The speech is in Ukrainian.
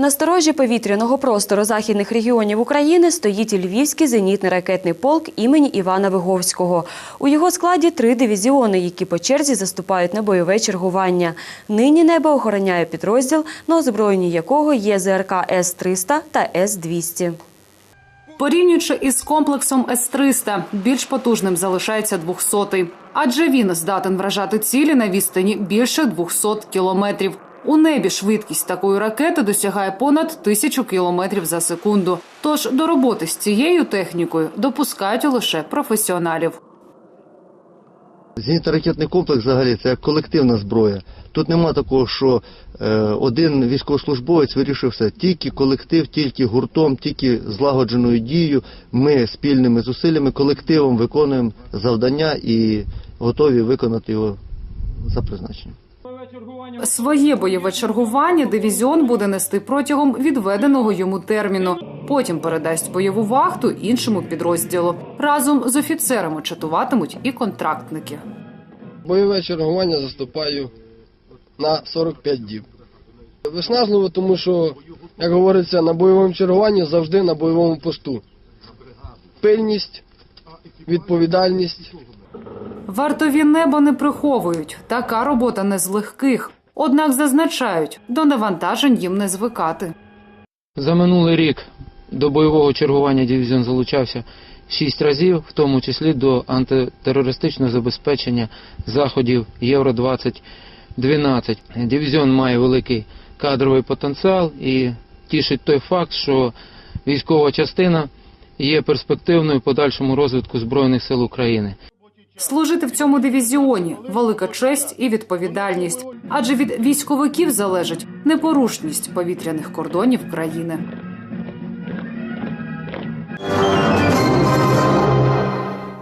На сторожі повітряного простору західних регіонів України стоїть Львівський зенітний ракетний полк імені Івана Виговського. У його складі три дивізіони, які по черзі заступають на бойове чергування. Нині небо охороняє підрозділ, на озброєнні якого є ЗРК С-300 та С-200. Порівнюючи із комплексом С-300, більш потужним залишається 200-й. Адже він здатен вражати цілі на відстані більше 200 кілометрів. У небі швидкість такої ракети досягає понад тисячу кілометрів за секунду. Тож до роботи з цією технікою допускають лише професіоналів. Зенітно-ракетний комплекс взагалі це як колективна зброя. Тут нема такого, що е, один військовослужбовець вирішив все. Тільки колектив, тільки гуртом, тільки злагодженою дією. Ми спільними зусиллями, колективом виконуємо завдання і готові виконати його за призначенням. Своє бойове чергування дивізіон буде нести протягом відведеного йому терміну. Потім передасть бойову вахту іншому підрозділу. Разом з офіцерами чатуватимуть і контрактники. Бойове чергування заступаю на 45 діб. Виснажливо, тому що, як говориться, на бойовому чергуванні завжди на бойовому посту. Пильність, відповідальність. Вартові неба не приховують. Така робота не з легких. Однак зазначають, до навантажень їм не звикати. За минулий рік до бойового чергування дивізіон залучався шість разів, в тому числі до антитерористичного забезпечення заходів Євро 2012. Дивізіон має великий кадровий потенціал і тішить той факт, що військова частина є перспективною подальшому розвитку Збройних сил України. Служити в цьому дивізіоні велика честь і відповідальність, адже від військовиків залежить непорушність повітряних кордонів країни.